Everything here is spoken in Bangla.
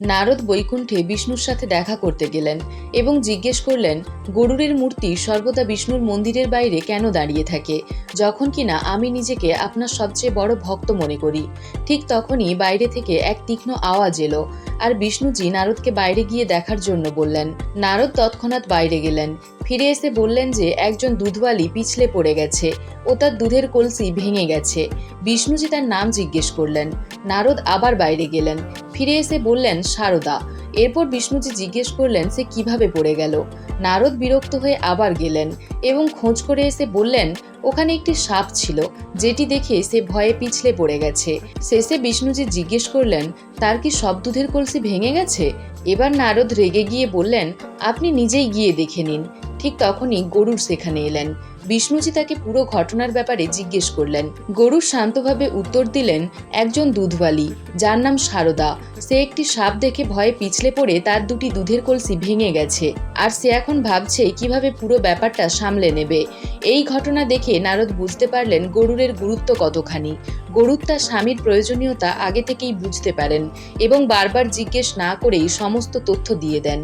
নারদ বৈকুণ্ঠে বিষ্ণুর সাথে দেখা করতে গেলেন এবং জিজ্ঞেস করলেন গরুরের মূর্তি সর্বদা বিষ্ণুর মন্দিরের বাইরে কেন দাঁড়িয়ে থাকে? যখন কিনা আমি নিজেকে আপনার সবচেয়ে বড় ভক্ত মনে করি, ঠিক তখনই বাইরে থেকে এক তীক্ষ্ণ আওয়াজ এলো আর বিষ্ণুজি নারদকে বাইরে গিয়ে দেখার জন্য বললেন, নারদ তৎক্ষণাৎ বাইরে গেলেন। ফিরে এসে বললেন যে একজন দুধওয়ালি পিছলে পড়ে গেছে ও তার দুধের কলসি ভেঙে গেছে। বিষ্ণুজি তার নাম জিজ্ঞেস করলেন। নারদ আবার বাইরে গেলেন। ফিরে এসে বললেন, সারদা এরপর বিষ্ণুজি জিজ্ঞেস করলেন, সে কীভাবে পড়ে গেল? নারদ বিরক্ত হয়ে আবার গেলেন এবং খোঁজ করে এসে বললেন, ওখানে একটি সাপ ছিল, যেটি দেখে সে ভয়ে পিছলে পড়ে গেছে। শেষে বিষ্ণুজি জিজ্ঞেস করলেন, তার কি সব দুধের কলসি ভেঙে গেছে? এবার নারদ রেগে গিয়ে বললেন, আপনি নিজেই গিয়ে দেখে নিন। ঠিক তখনই গরুর সেখানে এলেন। বিষ্ণুজি তাকে পুরো ঘটনার ব্যাপারে জিজ্ঞেস করলেন। গরুর শান্তভাবে উত্তর দিলেন, একজন দুধওয়ালি, যার নাম সারদা। সে একটি সাপ দেখে ভয়ে পিছলে পড়ে তার দুটি দুধের কলসি ভেঙে গেছে। আর সে এখন ভাবছে কীভাবে পুরো ব্যাপারটা সামলে নেবে। এই ঘটনা দেখে নারদ বুঝতে পারলেন গরুরের গুরুত্ব কতখানি। গরুর তার স্বামীর প্রয়োজনীয়তা আগে থেকেই বুঝতে পারেন এবং বারবার জিজ্ঞেস না করেই সমস্ত তথ্য দিয়ে দেন।